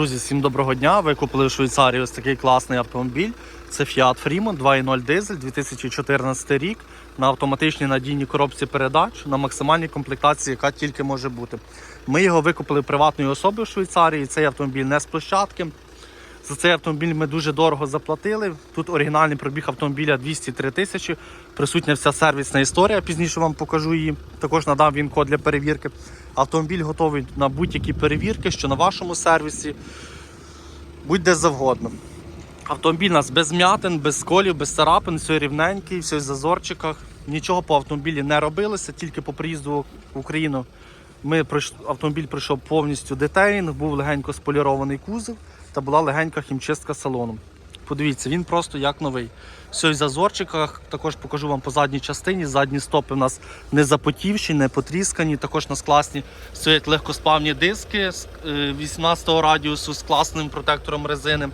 Друзі, всім доброго дня. Ви купили в Швейцарії ось такий класний автомобіль. Це Fiat Freeman 2.0 дизель 2014 рік на автоматичній надійній коробці передач на максимальній комплектації, яка тільки може бути. Ми його викупили приватною особою в Швейцарії. Цей автомобіль не з площадки. За цей автомобіль ми дуже дорого заплатили. Тут оригінальний пробіг автомобіля 203 тисячі. Присутня вся сервісна історія. Пізніше вам покажу її. Також надав він код для перевірки. Автомобіль готовий на будь-які перевірки, що на вашому сервісі, будь-де завгодно. Автомобіль у нас без м'ятин, без сколів, без царапин, все рівненький, все в зазорчиках. Нічого по автомобілі не робилося, тільки по приїзду в Україну ми автомобіль пройшов повністю детейлінг, був легенько сполірований кузов та була легенька хімчистка салону. Подивіться, він просто як новий. Все в зазорчиках. Також покажу вам по задній частині. Задні стопи у нас не запотівші, не потріскані. Також у нас класні стоять легкосплавні диски з е, 18 радіусу з класним протектором резини.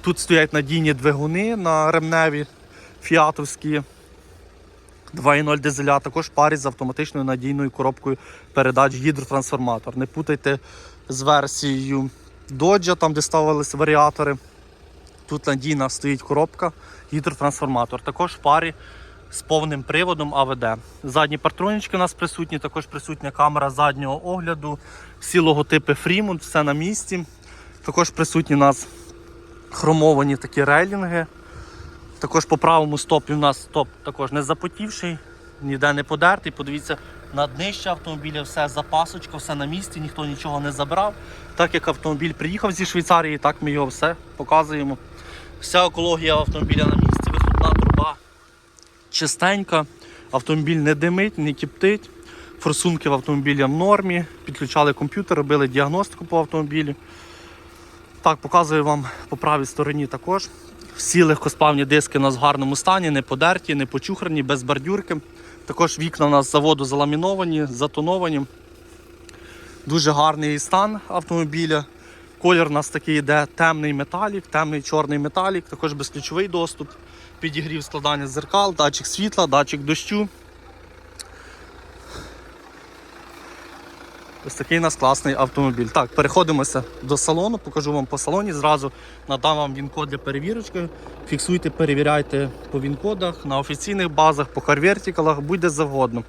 Тут стоять надійні двигуни на ремневі фіатовські. 2.0 дизеля, також парі з автоматичною надійною коробкою передач гідротрансформатор. Не путайте з версією Dodge, там де ставилися варіатори. Тут надійна стоїть коробка, гідротрансформатор. Також в парі з повним приводом АВД. Задні партронічки у нас присутні, також присутня камера заднього огляду, всі логотипи Freemont, все на місці. Також присутні у нас хромовані такі рейлінги. Також по правому стопі у нас стоп також не запотівший, ніде не подертий. Подивіться, на днище автомобіля все запасочка, все на місці, ніхто нічого не забрав. Так як автомобіль приїхав зі Швейцарії, так ми його все показуємо. Вся екологія автомобіля на місці, вихлопна труба чистенька, автомобіль не димить, не кіптить. Форсунки в автомобілі в нормі, підключали комп'ютер, робили діагностику по автомобілі. Так, показую вам по правій стороні також. Всі легкосплавні диски у нас в гарному стані, не подерті, не почухрані, без бордюрки. Також вікна у нас з заводу заламіновані, затоновані. Дуже гарний стан автомобіля. Колір у нас такий йде темний металік, темний чорний металік, також безключовий доступ, підігрів складання зеркал, датчик світла, датчик дощу. Ось такий у нас класний автомобіль. Так, переходимося до салону, покажу вам по салоні. Зразу надам вам він-код для перевірочки. Фіксуйте, перевіряйте по він-кодах, на офіційних базах, по карвертикалах, будь-де завгодно.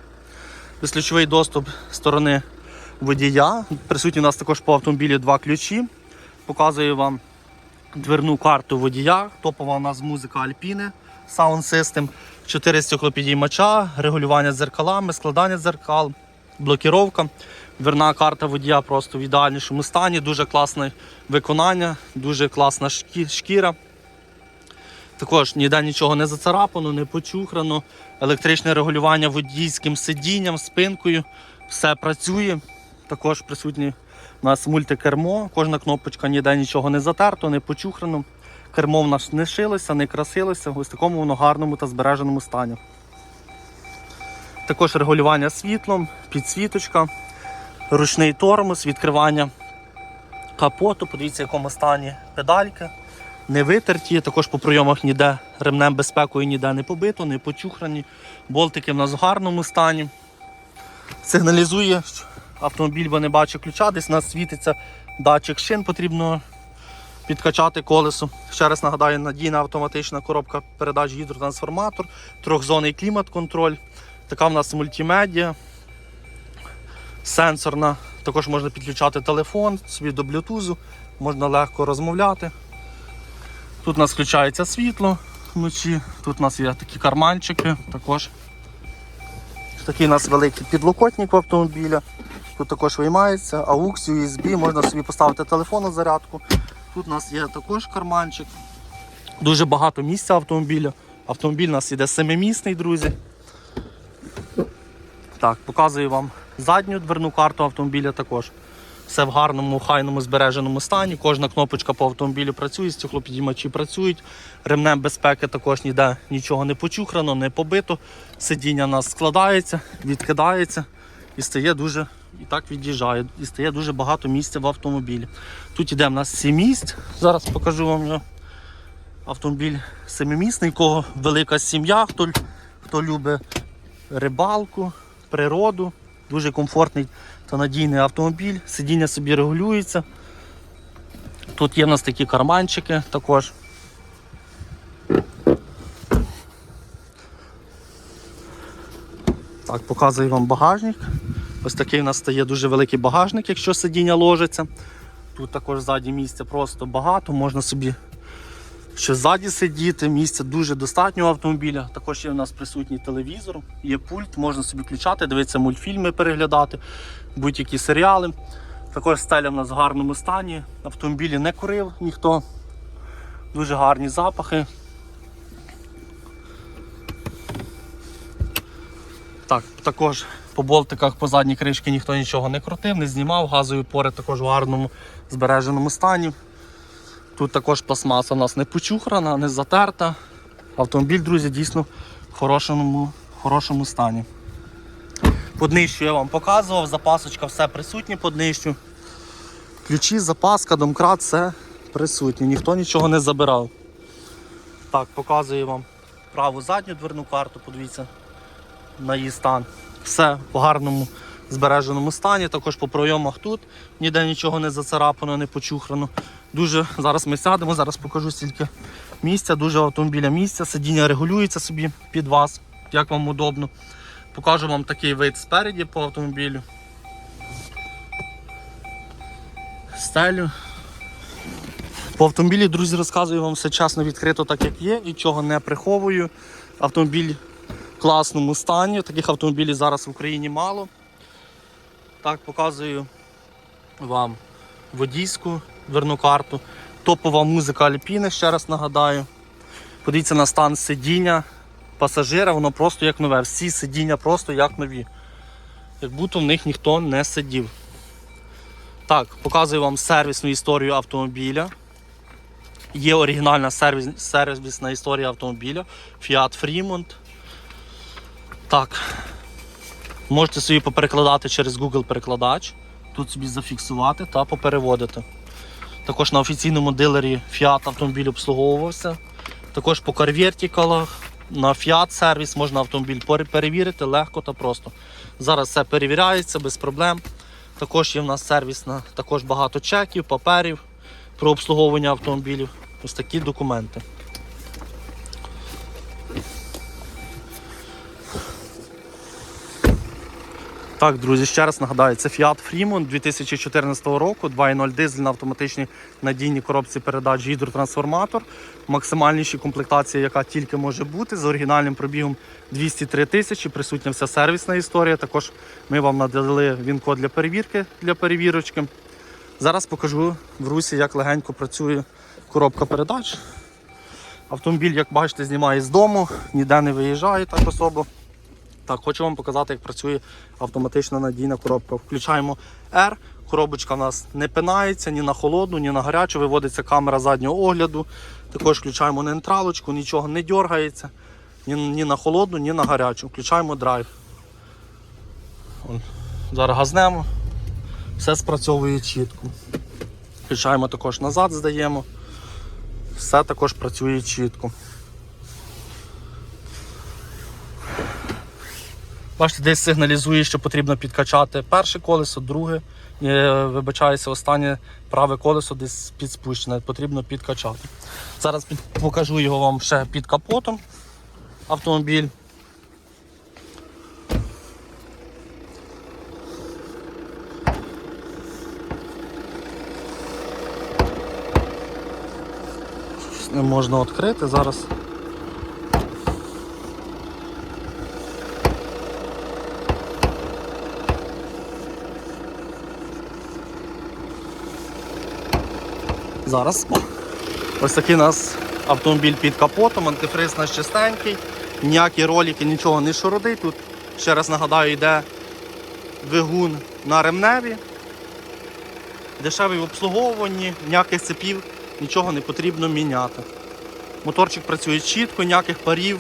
Безключовий доступ сторони водія. Присутні у нас також по автомобілі два ключі. Показую вам дверну карту водія. Топова у нас музика Alpine, Sound System, 4 стеклопідіймача, регулювання дзеркалами, складання дзеркал, блокіровка. Дверна карта водія просто в ідеальнішому стані, дуже класне виконання, дуже класна шкіра. Також ніде нічого не зацарапано, не почухрано. Електричне регулювання водійським сидінням, спинкою. Все працює. Також присутні у нас мультикермо. Кожна кнопочка ніде нічого не затерто, не почухрано. Кермо в нас не шилося, не красилося. Ось в такому воно гарному та збереженому стані. Також регулювання світлом, підсвіточка, ручний тормоз, відкривання капоту. Подивіться, в якому стані педальки. Не витерті, також по прийомах ніде ремнем безпекою ніде не побито, не почухрані. Болтики в нас в гарному стані. Сигналізує, автомобіль бо не бачить ключа, десь у нас світиться датчик шин, потрібно підкачати колесо. Ще раз нагадаю, надійна автоматична коробка передач гідротрансформатор, трьохзонний клімат-контроль. Така в нас мультимедіа, сенсорна. Також можна підключати телефон собі до блютузу, можна легко розмовляти. Тут у нас включається світло вночі, тут у нас є такі карманчики також. Такий у нас великий підлокотник в автомобіля. Тут також виймається, AUX, USB, можна собі поставити телефон на зарядку. Тут у нас є також карманчик. Дуже багато місця автомобіля. Автомобіль у нас іде семимісний, друзі. Так, показую вам задню дверну карту автомобіля також. Все в гарному, хайному збереженому стані. Кожна кнопочка по автомобілю працює, стеклопідіймачі працюють. Ремнем безпеки також ніде нічого не почухрано, не побито. Сидіння у нас складається, відкидається і стає дуже, і так від'їжджає, і стає дуже багато місця в автомобілі. Тут іде в нас 7 місць. Зараз покажу вам його. Автомобіль семимісний, кого велика сім'я, хто, хто любить рибалку, природу. Дуже комфортний та надійний автомобіль. Сидіння собі регулюється. Тут є в нас такі карманчики також. Так, показую вам багажник. Ось такий у нас стає дуже великий багажник, якщо сидіння ложиться. Тут також ззаді місця просто багато, можна собі ще ззаді сидіти, місця дуже достатньо автомобіля. Також є у нас присутній телевізор, є пульт, можна собі включати, дивитися мультфільми, переглядати, будь-які серіали. Також стеля в нас в гарному стані. Автомобілі не курив ніхто. Дуже гарні запахи. Так, також по болтиках по задній кришці ніхто нічого не крутив, не знімав. Газові опори також в гарному збереженому стані. Тут також пластмаса у нас не почухрана, не затерта. Автомобіль, друзі, дійсно в хорошому, хорошому стані. По днищу я вам показував, запасочка все присутнє по днищу. Ключі, запаска, домкрат, все присутнє, ніхто нічого не забирав. Так, показую вам праву задню дверну карту, подивіться на її стан. Все в гарному збереженому стані. Також по пройомах тут ніде нічого не зацарапано, не почухрано. Дуже зараз ми сядемо, зараз покажу стільки місця, дуже автомобіля місця. Сидіння регулюється собі під вас, як вам удобно. Покажу вам такий вид спереді по автомобілю. Стелю. По автомобілі, друзі, розказую вам все чесно відкрито, так як є, нічого не приховую. Автомобіль класному стані. Таких автомобілів зараз в Україні мало. Так, показую вам водійську дверну карту. Топова музика Альпіни, ще раз нагадаю. Подивіться на стан сидіння пасажира, воно просто як нове. Всі сидіння просто як нові. Як будто в них ніхто не сидів. Так, показую вам сервісну історію автомобіля. Є оригінальна сервіс, сервісна історія автомобіля Fiat Fremont. Так. Можете собі поперекладати через Google перекладач. Тут собі зафіксувати та попереводити. Також на офіційному дилері Fiat автомобіль обслуговувався. Також по карвертикалах на Fiat сервіс можна автомобіль перевірити легко та просто. Зараз все перевіряється без проблем. Також є в нас сервісна, також багато чеків, паперів про обслуговування автомобілів. Ось такі документи. Так, друзі, ще раз нагадаю, це Fiat Fremont 2014 року, 2.0 дизель на автоматичній надійній коробці передач гідротрансформатор. Максимальніші комплектація, яка тільки може бути, з оригінальним пробігом 203 тисячі, присутня вся сервісна історія. Також ми вам надали він-код для перевірки для перевірочки. Зараз покажу в русі, як легенько працює коробка передач. Автомобіль, як бачите, знімає з дому, ніде не виїжджає так особо. Так, хочу вам показати, як працює автоматична надійна коробка. Включаємо R, коробочка в нас не пинається ні на холодну, ні на гарячу, виводиться камера заднього огляду. Також включаємо нейтралочку, нічого не дергається ні, ні на холодну, ні на гарячу. Включаємо драйв. Вон, Зараз газнемо, все спрацьовує чітко. Включаємо також назад, здаємо. Все також працює чітко. Бачите, десь сигналізує, що потрібно підкачати перше колесо, друге. Е, Вибачаюся, останнє праве колесо десь підспущене, потрібно підкачати. Зараз під, покажу його вам ще під капотом автомобіль. Можна відкрити зараз. Зараз. Ось такий у нас автомобіль під капотом, антифриз у нас чистенький, ніякі ролики, нічого не шуродить. Тут, ще раз нагадаю, йде двигун на ремневі, дешевий в обслуговуванні, ніяких цепів, нічого не потрібно міняти. Моторчик працює чітко, ніяких парів,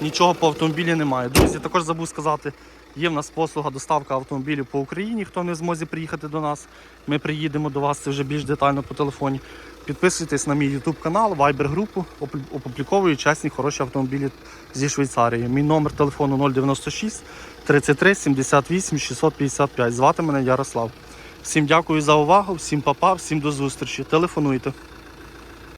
нічого по автомобілі немає. Друзі, також забув сказати, є в нас послуга доставка автомобілів по Україні. Хто не в змозі приїхати до нас, ми приїдемо до вас це вже більш детально по телефоні. Підписуйтесь на мій YouTube канал, Viber групу, опубліковую чесні хороші автомобілі зі Швейцарії. Мій номер телефону 096 33 78 655. Звати мене Ярослав. Всім дякую за увагу, всім папа, всім до зустрічі. Телефонуйте.